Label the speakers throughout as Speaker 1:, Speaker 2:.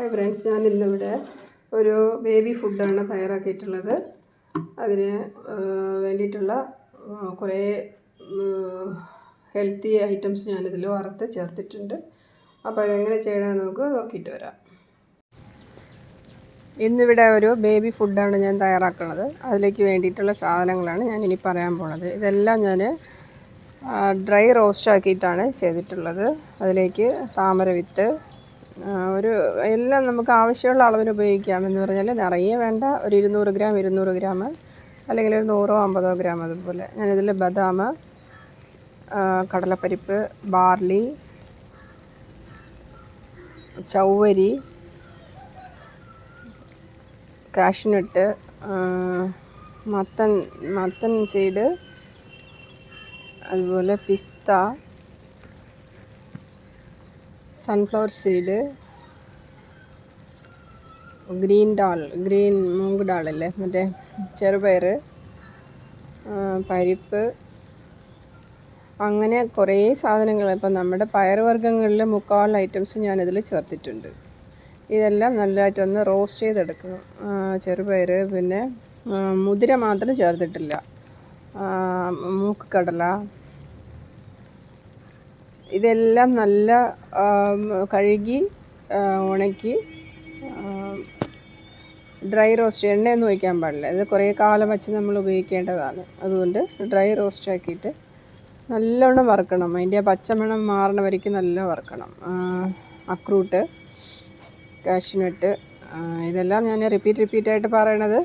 Speaker 1: Hi friends ഞാൻ ഇന്നിവിടെ ഒരു ബേബി ഫുഡാണ് തയ്യാറാക്കിയിട്ടുള്ളത്. അതിന് വേണ്ടിയിട്ടുള്ള കുറേ ഹെൽത്തി ഐറ്റംസ് ഞാനിതിൽ വറുത്ത് ചേർത്തിട്ടുണ്ട്. അപ്പോൾ അതെങ്ങനെ ചെയ്യണമെന്ന് നമുക്ക് നോക്കിയിട്ട് വരാം. ഇന്നിവിടെ ഒരു ബേബി ഫുഡാണ് ഞാൻ തയ്യാറാക്കുന്നത് അതിലേക്ക് വേണ്ടിയിട്ടുള്ള സാധനങ്ങളാണ് ഞാൻ ഇനി പറയാൻ പോണത്. ഇതെല്ലാം ഞാൻ ഡ്രൈ റോസ്റ്റ് ആക്കിയിട്ടാണ് ചെയ്തിട്ടുള്ളത്. അതിലേക്ക് താമര വിത്ത് ഒരു എല്ലാം നമുക്ക് ആവശ്യമുള്ള അളവിന് ഉപയോഗിക്കാം എന്ന് പറഞ്ഞാൽ നിറയെ വേണ്ട ഒരു ഇരുന്നൂറ് ഗ്രാം ഇരുന്നൂറ് ഗ്രാം അല്ലെങ്കിൽ ഒരു നൂറോ അമ്പതോ ഗ്രാം അതുപോലെ. ഞാനിതിൽ ബദാം കടലപ്പരിപ്പ് ബാർലി ചൗവരി കാഷ്നട്ട് മത്തൻ മത്തൻ സീഡ് അതുപോലെ പിസ്ത sunflower seed green dal green moong ഡാളല്ലേ മറ്റേ ചെറുപയർ പരിപ്പ് അങ്ങനെ കുറേ സാധനങ്ങൾ. ഇപ്പം നമ്മുടെ പയറുവർഗങ്ങളിലെ മുക്കാൽ ഐറ്റംസ് ഞാനിതിൽ ചേർത്തിട്ടുണ്ട്. ഇതെല്ലാം നല്ലതായിട്ടൊന്ന് റോസ്റ്റ് ചെയ്തെടുക്കുക ചെറുപയർ പിന്നെ മുതിര മാത്രം ചേർത്തിട്ടില്ല. മൂക്ക് മൂക്കുകടല ഇതെല്ലാം നല്ല കഴുകി ഉണക്കി ഡ്രൈ റോസ്റ്റ് എണ്ണയൊന്നും ഒഴിക്കാൻ പാടില്ല. ഇത് കുറേ കാലം വെച്ച് നമ്മൾ ഉപയോഗിക്കേണ്ടതാണ്. അതുകൊണ്ട് ഡ്രൈ റോസ്റ്റ് ആക്കിയിട്ട് നല്ലോണം വറുക്കണം. അതിന്റെ പച്ചമണം മാറണ നല്ല വറുക്കണം. അക്രൂട്ട് കാഷ്നട്ട് ഇതെല്ലാം ഞാൻ റിപ്പീറ്റ് റിപ്പീറ്റ് ആയിട്ട് പറയണത്.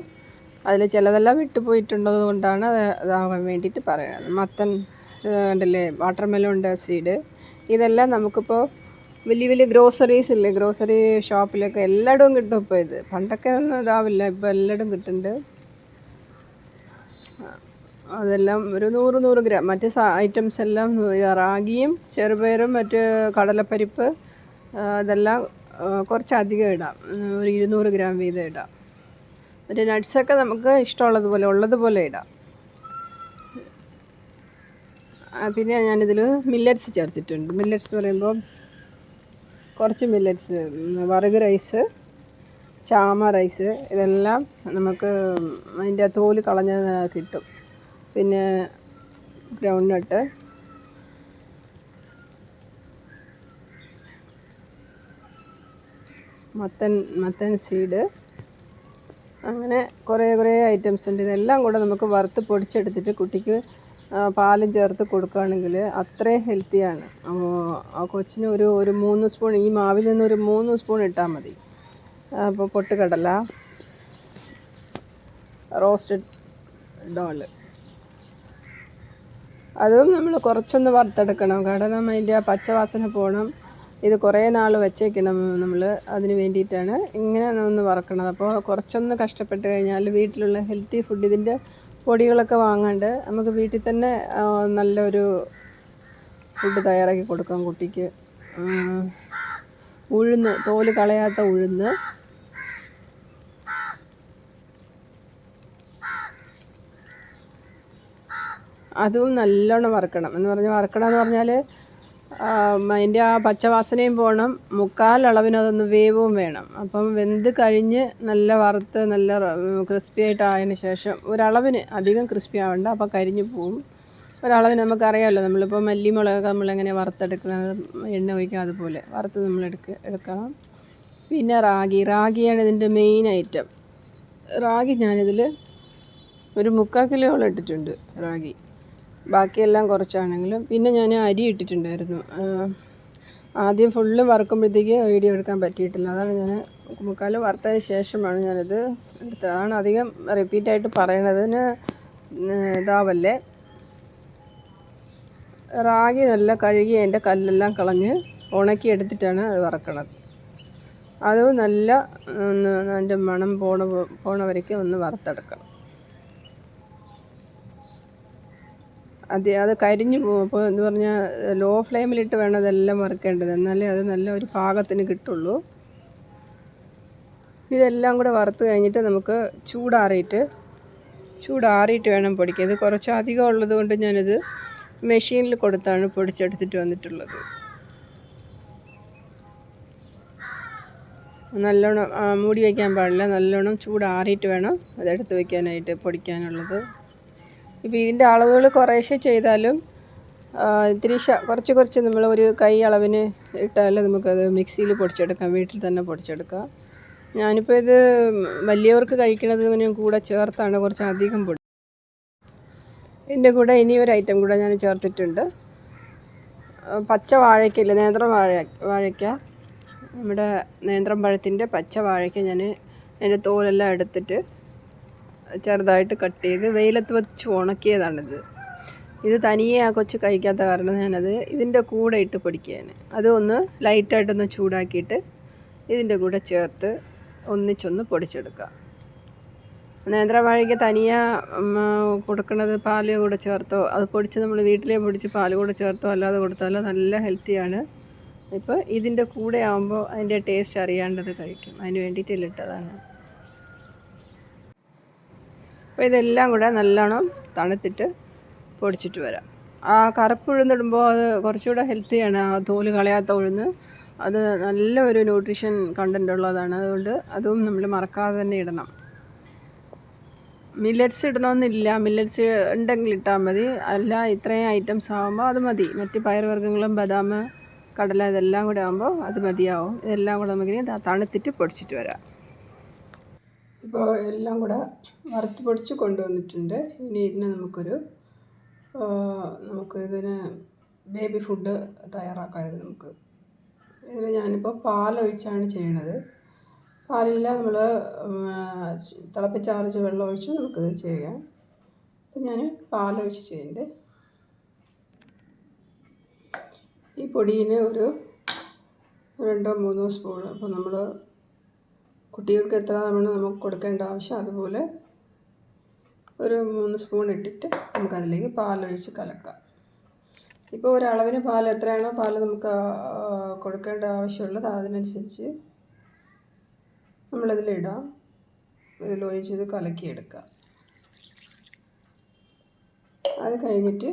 Speaker 1: അതിൽ ചിലതെല്ലാം വിട്ടുപോയിട്ടുള്ളത് കൊണ്ടാണ് അത് ഇതാവാൻ വേണ്ടിയിട്ട് പറയണത്. മത്തൻ കണ്ടില്ലേ ഡ സീഡ് ഇതെല്ലാം നമുക്കിപ്പോൾ വലിയ വലിയ ഗ്രോസറീസ് ഇല്ലേ? ഗ്രോസറി ഷോപ്പിലൊക്കെ എല്ലായിടവും കിട്ടും ഇപ്പോൾ ഇത്. പണ്ടൊക്കെ ഒന്നും ഇതാവില്ല. ഇപ്പോൾ എല്ലായിടും കിട്ടുന്നുണ്ട്. അതെല്ലാം ഒരു നൂറ് നൂറ് ഗ്രാം. മറ്റ് ഐറ്റംസ് എല്ലാം റാഗിയും ചെറുപയറും മറ്റ് കടലപ്പരിപ്പ് അതെല്ലാം കുറച്ചധികം ഇടാം. ഒരു ഇരുന്നൂറ് ഗ്രാം വീതം ഇടാം. മറ്റേ നട്ട്സൊക്കെ നമുക്ക് ഇഷ്ടമുള്ളതുപോലെ ഉള്ളതുപോലെ ഇടാം ആ, പിന്നെ ഞാനിതിൽ മില്ലറ്റ്സ് ചേർത്തിട്ടുണ്ട്. മില്ലറ്റ്സ് പറയുമ്പോൾ കുറച്ച് മില്ലറ്റ്സ് വറുക് റൈസ് ചാമ റൈസ് ഇതെല്ലാം നമുക്ക് അതിന്റെ തോൽ കളഞ്ഞ കിട്ടും. പിന്നെ ഗ്രൗണ്ട് നട്ട് മത്തൻ മത്തൻ സീഡ് അങ്ങനെ കുറേ കുറേ ഐറ്റംസ് ഉണ്ട്. ഇതെല്ലാം കൂടെ നമുക്ക് വറുത്ത് പൊടിച്ചെടുത്തിട്ട് കുട്ടിക്ക് പാലും ചേർത്ത് കൊടുക്കുകയാണെങ്കിൽ അത്രയും ഹെൽത്തിയാണ് ആ കൊച്ചിന് ഒരു ഒരു മൂന്ന് സ്പൂൺ ഈ മാവിൽ നിന്ന് ഒരു മൂന്ന് സ്പൂൺ ഇട്ടാൽ മതി. അപ്പോൾ പൊട്ടുകടല റോസ്റ്റഡ് ഡോൾ അതും നമ്മൾ കുറച്ചൊന്ന് വറുത്തെടുക്കണം. കാരണം അതിന്റെ ആ പച്ചവാസന പോകണം ഇത് കുറേ നാൾ വെച്ചേക്കണം നമ്മൾ. അതിന് വേണ്ടിയിട്ടാണ് ഇങ്ങനെ ഒന്ന് വറക്കണത്. അപ്പോൾ കുറച്ചൊന്ന് കഷ്ടപ്പെട്ട് കഴിഞ്ഞാൽ വീട്ടിലുള്ള ഹെൽത്തി ഫുഡ് ഇതിന്റെ പൊടികളൊക്കെ വാങ്ങാണ്ട് നമുക്ക് വീട്ടിൽ തന്നെ നല്ലൊരു ഫുഡ് തയ്യാറാക്കി കൊടുക്കാം കുട്ടിക്ക്. ഉഴുന്ന് തോൽ കളയാത്ത ഉഴുന്ന്. അതും നല്ലോണം വറുക്കണം. എന്ന് പറഞ്ഞാൽ വറുക്കണം എന്ന് പറഞ്ഞാൽ അതിന്റെ ആ പച്ചവാസനയും പോകണം. മുക്കാൽ അളവിന് അതൊന്ന് വേവും വേണം. അപ്പം വെന്ത് കഴിഞ്ഞ് നല്ല വറുത്ത് നല്ല ക്രിസ്പി ആയിട്ട് ആയതിന് ശേഷം ഒരളവിന് അധികം ക്രിസ്പി ആവണ്ട. അപ്പോൾ കരിഞ്ഞു പോവും. ഒരളവിന് നമുക്കറിയാമല്ലോ നമ്മളിപ്പോൾ മല്ലിമുളകൊക്കെ നമ്മളെങ്ങനെ വറുത്തെടുക്കണത് എണ്ണ ഒഴിക്കുക അതുപോലെ. വറുത്ത് നമ്മൾ എടുക്ക എടുക്കണം. പിന്നെ റാഗി. റാഗിയാണ് ഇതിന്റെ മെയിൻ ഐറ്റം റാഗി ഞാനിതിൽ ഒരു മുക്കാൽ കിലോളം ഇട്ടിട്ടുണ്ട് റാഗി. ബാക്കിയെല്ലാം കുറച്ചാണെങ്കിലും. പിന്നെ ഞാൻ അരി ഇട്ടിട്ടുണ്ടായിരുന്നു. ആദ്യം ഫുള്ള് വറുക്കുമ്പോഴത്തേക്ക് വീഡിയോ എടുക്കാൻ പറ്റിയിട്ടില്ല. അതാണ് ഞാൻ മുക്കാൽ വറുത്തതിന് ശേഷമാണ് ഞാനിത് എടുത്തത്. അതാണ് അധികം റിപ്പീറ്റായിട്ട് പറയണതിന് ഇതാവല്ലേ? റാഗി നല്ല കഴുകി അതിന്റെ കല്ലെല്ലാം കളഞ്ഞ് ഉണക്കി എടുത്തിട്ടാണ് അത് വറക്കണത്. അതും നല്ല അതിന്റെ മണം പോണ പോണ ഒന്ന് വറുത്തെടുക്കണം. അത് അത് കരിഞ്ഞു പോകും എന്ന് പറഞ്ഞാൽ ലോ ഫ്ലെയിമിലിട്ട് വേണം അതെല്ലാം വറുക്കേണ്ടത്. എന്നാലേ അത് നല്ല ഒരു പാകത്തിന് കിട്ടുള്ളൂ. ഇതെല്ലാം കൂടെ വറുത്ത് കഴിഞ്ഞിട്ട് നമുക്ക് ചൂടാറിയിട്ട് ചൂടാറിയിട്ട് വേണം പൊടിക്കാൻ. ഇത് കുറച്ച് അധികം ഉള്ളത് കൊണ്ട് ഞാനിത് മെഷീനിൽ കൊടുത്താണ് പൊടിച്ചെടുത്തിട്ട് വന്നിട്ടുള്ളത്. നല്ലോണം മൂടി വയ്ക്കാൻ പാടില്ല. നല്ലോണം ചൂടാറിയിട്ട് വേണം അതെടുത്ത് വയ്ക്കാനായിട്ട് പൊടിക്കാനുള്ളത്. ഇപ്പോൾ ഇതിന്റെ അളവുകൾ കുറേശ്ശെ ചെയ്താലും ഇത്തിരി കുറച്ച് കുറച്ച് നമ്മൾ ഒരു കൈ അളവിന് ഇട്ടാൽ നമുക്കത് മിക്സിയിൽ പൊടിച്ചെടുക്കാം വീട്ടിൽ തന്നെ പൊടിച്ചെടുക്കാം. ഞാനിപ്പോൾ ഇത് വലിയവർക്ക് കഴിക്കുന്നതിനും കൂടെ ചേർത്താണ് കുറച്ച് അധികം പൊടി. ഇതിന്റെ കൂടെ ഇനി ഒരു ഐറ്റം കൂടെ ഞാൻ ചേർത്തിട്ടുണ്ട്. പച്ച വാഴയ്ക്കില്ല നേന്ത്ര വാഴ വാഴയ്ക്ക നമ്മുടെ നേന്ത്രം പഴത്തിന്റെ പച്ച വാഴയ്ക്ക ഞാൻ അതിന്റെ തോലെല്ലാം എടുത്തിട്ട് ചെറുതായിട്ട് കട്ട് ചെയ്ത് വെയിലത്ത് വെച്ച് ഉണക്കിയതാണിത്. ഇത് തനിയെ ആ കൊച്ച് കഴിക്കാത്ത കാരണം ഞാനത് ഇതിന്റെ കൂടെ ഇട്ട് പൊടിക്കുകയാണ്. അത് ഒന്ന് ലൈറ്റായിട്ടൊന്ന് ചൂടാക്കിയിട്ട് ഇതിന്റെ കൂടെ ചേർത്ത് ഒന്നിച്ചൊന്ന് പൊടിച്ചെടുക്കുക നേന്ത്രവാഴയ്ക്ക് തനിയെ കൊടുക്കുന്നത് പാൽ കൂടെ ചേർത്തോ അത് പൊടിച്ച് നമ്മൾ വീട്ടിലേ പൊടിച്ച് പാൽ കൂടെ ചേർത്തോ അല്ലാതെ കൊടുത്താലോ നല്ല ഹെൽത്തിയാണ്. ഇപ്പോൾ ഇതിന്റെ കൂടെ ആകുമ്പോൾ അതിന്റെ ടേസ്റ്റ് അറിയാണ്ടത് കഴിക്കും. അതിന് വേണ്ടിയിട്ട് ഇട്ടതാണ് അപ്പോൾ ഇതെല്ലാം കൂടെ നല്ലോണം തണുത്തിട്ട് പൊടിച്ചിട്ട് വരാം. ആ കറുപ്പ് ഉഴുന്നിടുമ്പോൾ അത് കുറച്ചുകൂടെ ഹെൽത്തിയാണ് ആ തോൽ കളയാത്ത ഉഴുന്ന് അത് നല്ല ഒരു ന്യൂട്രീഷൻ കണ്ടന്റ് ഉള്ളതാണ്. അതുകൊണ്ട് അതും നമ്മൾ മറക്കാതെ തന്നെ ഇടണം. മില്ലറ്റ്സ് ഇടണമെന്നില്ല. മില്ലറ്റ്സ് ഉണ്ടെങ്കിൽ ഇട്ടാൽ മതി. അല്ല ഇത്രയും ഐറ്റംസ് ആകുമ്പോൾ അത് മതി. മറ്റ് പയറുവർഗങ്ങളും ബദാം കടല ഇതെല്ലാം കൂടെ ആകുമ്പോൾ അത് മതിയാവും. ഇതെല്ലാം കൂടെ നമുക്ക് തണുത്തിട്ട് പൊടിച്ചിട്ട് വരാം. ഇപ്പോൾ എല്ലാം കൂടെ വറുത്ത് പൊടിച്ച് കൊണ്ടുവന്നിട്ടുണ്ട്. ഇനി ഇതിനെ നമുക്കൊരു നമുക്കിതിന് ബേബി ഫുഡ് തയ്യാറാക്കാം ഇത് നമുക്ക് ഇതിൽ ഞാനിപ്പോൾ പാലൊഴിച്ചാണ് ചെയ്യണത്. പാലില്ല നമ്മൾ തിളപ്പിച്ചാറിച്ച് വെള്ളം ഒഴിച്ച് നമുക്കിത് ചെയ്യാം. അപ്പം ഞാൻ പാലൊഴിച്ച് ചെയ്യുന്നത് ഈ പൊടിയിന് ഒരു രണ്ടോ മൂന്നോ സ്പൂൺ അപ്പോൾ നമ്മൾ കുട്ടികൾക്ക് എത്ര തവണ നമുക്ക് കൊടുക്കേണ്ട ആവശ്യം അതുപോലെ ഒരു മൂന്ന് സ്പൂൺ ഇട്ടിട്ട് നമുക്കതിലേക്ക് പാലൊഴിച്ച് കലക്കാം. ഇപ്പോൾ ഒരളവിന് പാൽ എത്രയാണോ പാൽ നമുക്ക് കൊടുക്കേണ്ട ആവശ്യമുള്ളത് അതിനനുസരിച്ച് നമ്മളിതിലിടാം ഇതിലൊഴിച്ച് ഇത് കലക്കിയെടുക്കാം. അത് കഴിഞ്ഞിട്ട്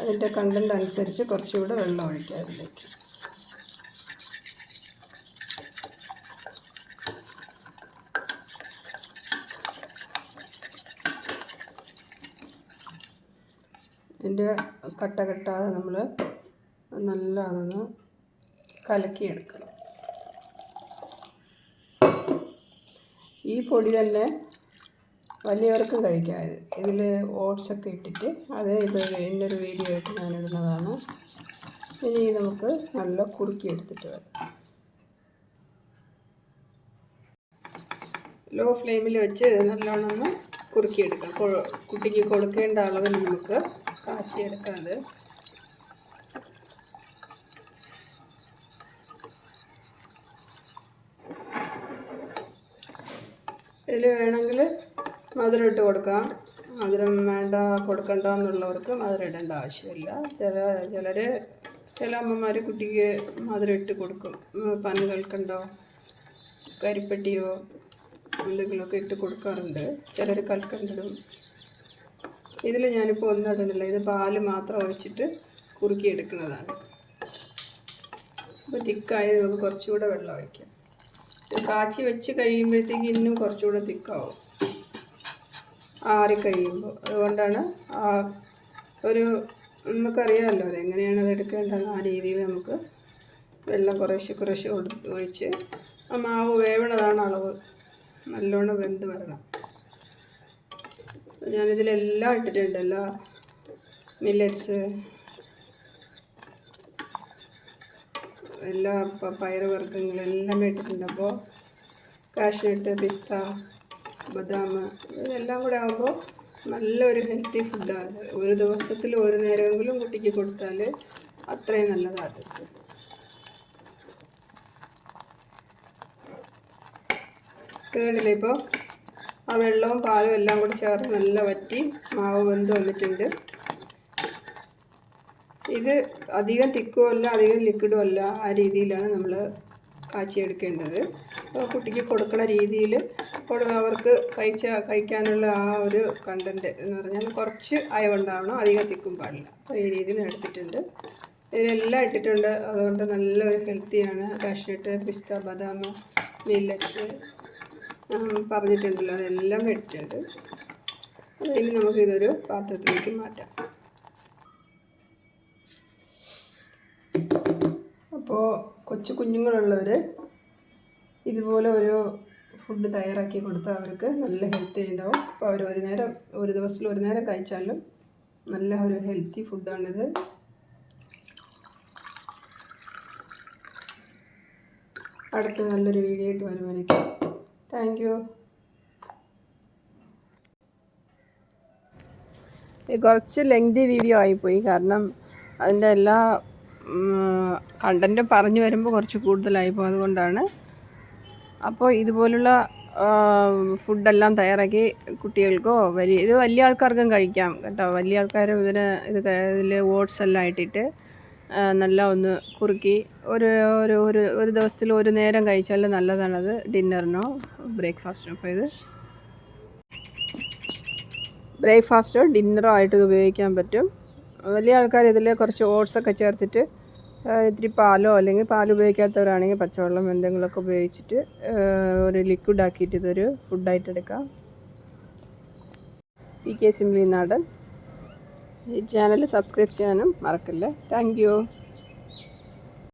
Speaker 1: അതിന്റെ കണ്ടന്റ് അനുസരിച്ച് കുറച്ചുകൂടെ വെള്ളം ഒഴിക്കാം അതിലേക്ക്. ഇതിന്റെ കട്ട കെട്ടാതെ നമ്മൾ നല്ല അതൊന്ന് കലക്കിയെടുക്കണം. ഈ പൊടി തന്നെ വലിയവർക്കും കഴിക്കാം. ഇത് ഇതിൽ ഓട്സൊക്കെ ഇട്ടിട്ട് അത് ഇത് ഇന്നൊരു വീഡിയോ ആയിട്ട് ഞാനിടുന്നതാണ്. ഇനി നമുക്ക് നല്ല കുറുക്കി എടുത്തിട്ട് വരാം. ലോ ഫ്ലെയിമിൽ വെച്ച് ഇത് നല്ലോണം ഒന്ന് കുറുക്കിയെടുക്കാം. കുട്ടിക്ക് കൊടുക്കേണ്ട അളവിൽ നമുക്ക് കാച്ചിയെടുക്കാം അത് ഇതിൽ വേണമെങ്കിൽ മധുരം ഇട്ട് കൊടുക്കാം. മധുരം വേണ്ട കൊടുക്കണ്ട എന്നുള്ളവർക്ക് മധുരം ഇടേണ്ട ആവശ്യമില്ല. ചില ചിലർ ചില അമ്മമാർ കുട്ടിക്ക് മധുരം ഇട്ട് കൊടുക്കും. പനം കൽക്കണ്ടോ കരിപ്പെട്ടിയോ എന്തെങ്കിലുമൊക്കെ ഇട്ട് കൊടുക്കാറുണ്ട്. ചിലർ കൽക്കണ്ടിടും ഇതിൽ ഞാനിപ്പോൾ ഒന്നും ഇടുന്നില്ല ഇത് പാൽ മാത്രം ഒഴിച്ചിട്ട് കുറുക്കി എടുക്കുന്നതാണ് അപ്പോൾ തിക്കായത് നമുക്ക് കുറച്ചുകൂടെ വെള്ളം ഒഴിക്കാം. കാച്ചി വെച്ച് കഴിയുമ്പോഴത്തേക്ക് ഇന്നും കുറച്ചുകൂടെ തിക്കാവും. ആറിക്കഴിയുമ്പോൾ. അതുകൊണ്ടാണ് ആ ഒരു നമുക്കറിയാമല്ലോ അതെങ്ങനെയാണ് അത് എടുക്കേണ്ടത്. ആ രീതിയിൽ നമുക്ക് വെള്ളം കുറേശ്ശെ കുറേശ്ശെ ഒഴിച്ച് ആ മാവ് വേവണതാണ് അളവ്. നല്ലോണം വെന്ത് വരണം. ഞാനിതിലെല്ലാം ഇട്ടിട്ടുണ്ടല്ലോ. മില്ലറ്റ്സ്. എല്ലാ പയറുവർഗങ്ങളെല്ലാം ഇട്ടിട്ടുണ്ട്. അപ്പോൾ കാഷ്നട്ട് പിസ്ത ബദാം ഇതെല്ലാം കൂടെ ആകുമ്പോൾ നല്ലൊരു ഹെൽത്തി ഫുഡാണ്. ഒരു ദിവസത്തിൽ ഒരു നേരമെങ്കിലും കുട്ടിക്ക് കൊടുത്താൽ അത്രയും നല്ലതാണ്. കേടില്ല ഇപ്പോൾ ആ വെള്ളവും പാലും എല്ലാം കൂടി ചേർത്ത് നല്ല വറ്റി മാവ് വെന്ത് വന്നിട്ടുണ്ട്. ഇത് അധികം തിക്കും അല്ല അധികം ലിക്വിഡും അല്ല ആ രീതിയിലാണ് നമ്മൾ കാച്ചിയെടുക്കേണ്ടത്. അപ്പോൾ കുട്ടിക്ക് കൊടുക്കുന്ന രീതിയിൽ അവർക്ക് കഴിച്ച കഴിക്കാനുള്ള ആ ഒരു കണ്ടന്റ് എന്ന് പറഞ്ഞാൽ കുറച്ച് അയവുണ്ടാവണം അധികം തിക്കും പാടില്ല. അപ്പോൾ ഈ രീതിയിൽ എടുത്തിട്ടുണ്ട്. ഇതിലെല്ലാം ഇട്ടിട്ടുണ്ട്. അതുകൊണ്ട് നല്ലൊരു ഹെൽത്തിയാണ് കാഷ്നട്ട് പിസ്ത ബദാം മില്ലറ്റ് പറഞ്ഞിട്ടുണ്ടല്ലോ അതെല്ലാം വെട്ടിട്ട് അത് നമുക്ക് ഇതൊരു പാത്രത്തിലേക്ക് മാറ്റാം. അപ്പോൾ കൊച്ചു കുഞ്ഞുങ്ങളുള്ളവർ ഇതുപോലെ ഒരു ഫുഡ് തയ്യാറാക്കി കൊടുത്താൽ അവർക്ക് നല്ല ഹെൽത്തി ഉണ്ടാവും. അപ്പോൾ അവർ ഒരു നേരം ഒരു ദിവസത്തിൽ ഒരു നേരം കഴിച്ചാലും നല്ല ഒരു ഹെൽത്തി ഫുഡാണിത് അടുത്ത നല്ലൊരു വീഡിയോ ആയിട്ട് വരുമായിരിക്കും. Thank you. കുറച്ച് ലെങ്തി വീഡിയോ ആയിപ്പോയി. കാരണം അതിന്റെ എല്ലാ കണ്ടന്റും പറഞ്ഞു വരുമ്പോൾ കുറച്ച് കൂടുതലായിപ്പോൾ അതുകൊണ്ടാണ്. അപ്പോൾ ഇതുപോലുള്ള ഫുഡെല്ലാം തയ്യാറാക്കി കുട്ടികൾക്കോ വലിയ ഇത് വലിയ ആൾക്കാർക്കും കഴിക്കാം കേട്ടോ. വലിയ ആൾക്കാരും ഇതിന് ഇത് ഇതിൽ ഓട്സ് എല്ലാം ഇട്ടിട്ട് നല്ല ഒന്ന് കുറുക്കി. ഒരു ഒരു ഒരു ഒരു ദിവസത്തിൽ ഒരു നേരം കഴിച്ചാൽ നല്ലതാണത് ഡിന്നറിനോ ബ്രേക്ക്ഫാസ്റ്റിനോ. അപ്പോൾ ഇത് ബ്രേക്ക്ഫാസ്റ്റോ ഡിന്നറോ ആയിട്ട് ഇത് ഉപയോഗിക്കാൻ പറ്റും. വലിയ ആൾക്കാർ ഇതിൽ കുറച്ച് ഓട്സൊക്കെ ചേർത്തിട്ട് ഇത്തിരി പാലോ അല്ലെങ്കിൽ പാൽ ഉപയോഗിക്കാത്തവരാണെങ്കിൽ പച്ചവെള്ളം എന്തെങ്കിലുമൊക്കെ ഉപയോഗിച്ചിട്ട് ഒരു ലിക്വിഡ് ആക്കിയിട്ട് ഇതൊരു ഫുഡായിട്ട് എടുക്കാം. പി കെ സിംലി നാടൻ. ഈ ചാനൽ സബ്സ്ക്രൈബ് ചെയ്യാനും മറക്കല്ലേ. താങ്ക്